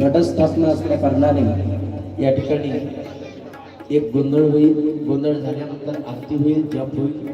घटस्थापना असल्या कारणाने या ठिकाणी एक गोंधळ होईल. गोंधळ झाल्यानंतर आरती होईल जप होईल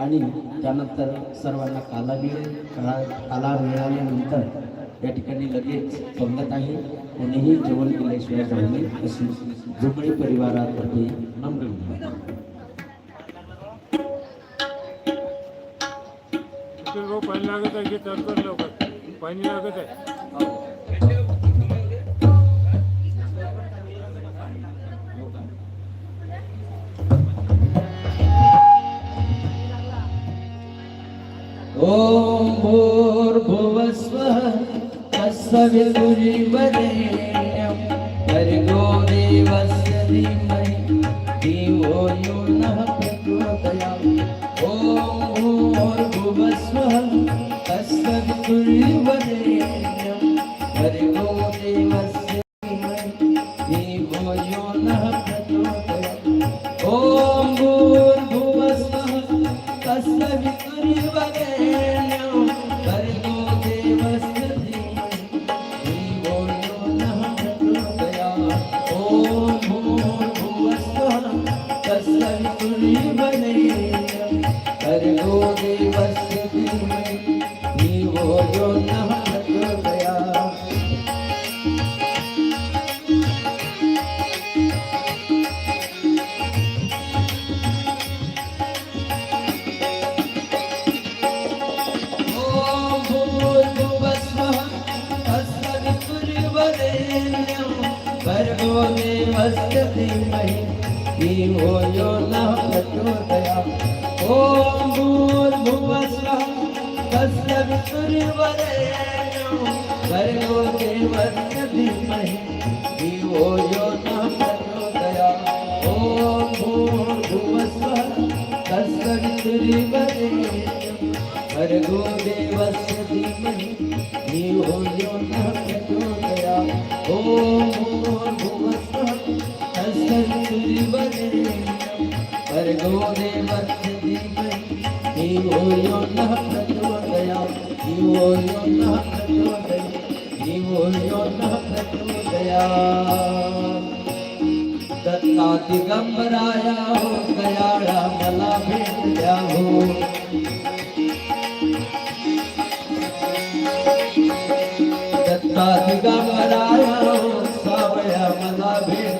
आणि त्यानंतर सर्वांना काला मिळेल. काला काला मिळाल्यानंतर या ठिकाणी लगेच पंगत आहे. कोणीही जेवण केल्याशिवाय जाऊ नये. अशी जुमळी परिवारातर्फे नम्र विनंती. पाणी लागत आहे की लवकर? पाणी लागत आहे? ॐ भूर्भुवस्वः तत्सवितुर्वरेण्यं भर्गो देवस्य धीमहि धियो यो नः प्रचोदयात् ॐ भूर्भुवस्वः तत्सवितुर्वरेण्यं भर्गो देवस्य भर्गो देवस्य धीमहि धियो यो नः प्रचोदयात् ॐ भूर्भुवस्वः तस्य वितुर्वरेण्यं भर्गो देवस्य धीमहि धियो यो नः प्रचोदयात् ॐ भूर्भुवस्वः तस्य वितुर्वरेण्यं भर्गो देवस्य धीमहि धियो यो नः प्रचोदयात् ॐ धियो यो नः दत्ता दिगंबराया हो दयाळा मला भेट द्या हो दत्ता दिगंबराया हो सावळ्या मला भेट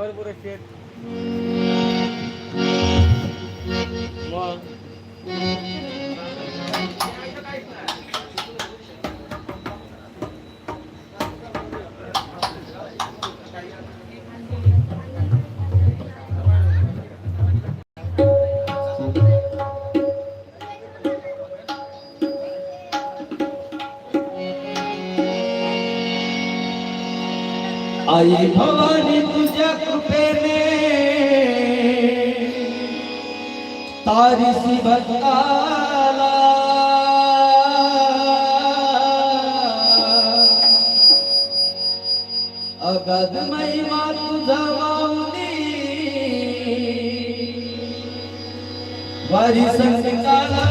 कर बरं आई भवानी तुझ्या कृपेने. तारीसी भक्ताला अगद महिमा तुझा माऊली वारी संकटाला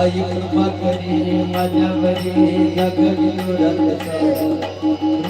आई कृपा करी माझ्यावरी जगत कृपा जगत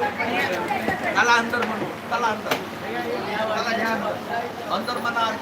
गोंधळाला ये. गोंधळ मांडी गण मांडला भवानी गोंधळाला ये. त्याला अंतर म्हणू त्याला अंतर त्याला घ्या अंतर म्हणा